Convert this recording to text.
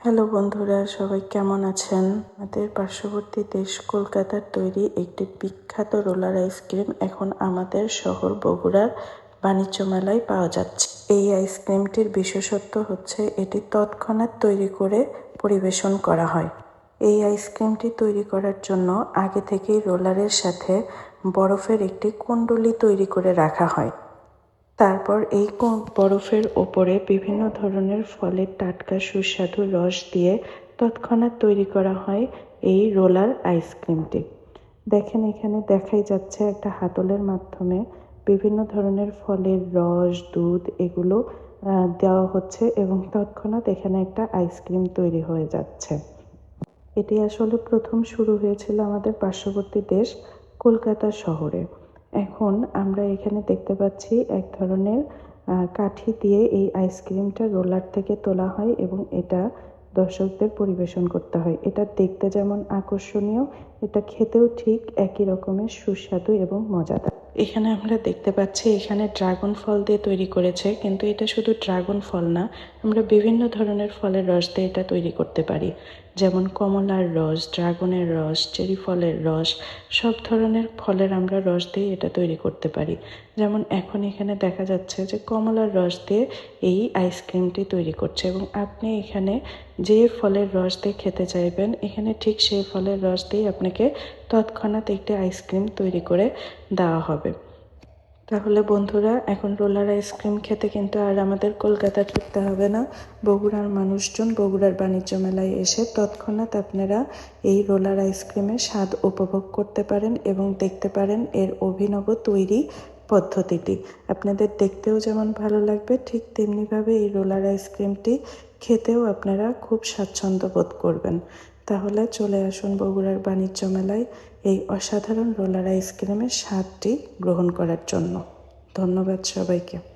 Hello বন্ধুরা, সবাই কেমন আছেন? আমাদের পার্শ্ববর্তী দেশ কলকাতার তৈরি একটি বিখ্যাত রোলার আইসক্রিম এখন আমাদের শহর বগুড়ার বাণিজ্য মেলায় পাওয়া যাচ্ছে। এই আইসক্রিমটির বিশেষত্ব হচ্ছে এটি তৎক্ষণাৎ তৈরি করে পরিবেশন করা হয়। এই আইসক্রিমটি তৈরি করার জন্য আগে থেকেই রোলারের সাথে বরফের একটি কুণ্ডলি তৈরি করে রাখা হয়। তারপর এই বরফের ওপরে বিভিন্ন ধরনের ফলের টাটকা সুস্বাদু রস দিয়ে তৎক্ষণাৎ তৈরি করা হয় এই রোলার আইসক্রিমটি। দেখেন, এখানে দেখাই যাচ্ছে একটা হাতলের মাধ্যমে বিভিন্ন ধরনের ফলের রস, দুধ এগুলো দেওয়া হচ্ছে এবং তৎক্ষণাৎ এখানে একটা আইসক্রিম তৈরি হয়ে যাচ্ছে। এটি আসলে প্রথম শুরু হয়েছিল আমাদের পার্শ্ববর্তী দেশ কলকাতা শহরে। এখন আমরা এখানে দেখতে পাচ্ছি এক ধরনের কাঠি দিয়ে এই আইসক্রিমটা রোলার থেকে তোলা হয় এবং এটা দর্শকদের পরিবেশন করতে হয়। এটা দেখতে যেমন আকর্ষণীয়, এটা খেতেও ঠিক একই রকমের সুস্বাদু এবং মজাদার। এখানে আমরা দেখতে পাচ্ছি এখানে ড্রাগন ফল দিয়ে তৈরি করেছে, কিন্তু এটা শুধু ড্রাগন ফল না, আমরা বিভিন্ন ধরনের ফলের রস দিয়ে এটা তৈরি করতে পারি। যেমন কমলার রস, ড্রাগনের রস, চেরি ফলের রস, সব ধরনের ফলের আমরা রস দিয়ে এটা তৈরি করতে পারি। যেমন এখন এখানে দেখা যাচ্ছে যে কমলার রস দিয়ে এই আইসক্রিমটি তৈরি করছে এবং আপনি এখানে যে ফলের রস দিয়ে খেতে চাইবেন, এখানে ঠিক সেই ফলের রস দিয়ে আপনাকে তৎক্ষণাৎ একটি আইসক্রিম তৈরি করে দেওয়া হবে। তাহলে বন্ধুরা, এখন রোলার আইসক্রিম খেতে কিন্তু আর আমাদের কলকাতা ফিরতে হবে না। বগুড়ার মানুষজন বগুড়ার বাণিজ্য মেলায় এসে তৎক্ষণাৎ আপনারা এই রোলার আইসক্রিমের স্বাদ উপভোগ করতে পারেন এবং দেখতে পারেন এর অভিনব তৈরি পদ্ধতিটি। আপনাদের দেখতেও যেমন ভালো লাগবে, ঠিক তেমনিভাবে এই রোলার আইসক্রিমটি খেতেও আপনারা খুব স্বাচ্ছন্দ্য বোধ করবেন। তাহলে চলে আসুন বগুড়ার বাণিজ্য মেলায়। এই অসাধারণ রোলার আইসক্রিমের স্বাদটি গ্রহণ করার জন্য। ধন্যবাদ সবাইকে।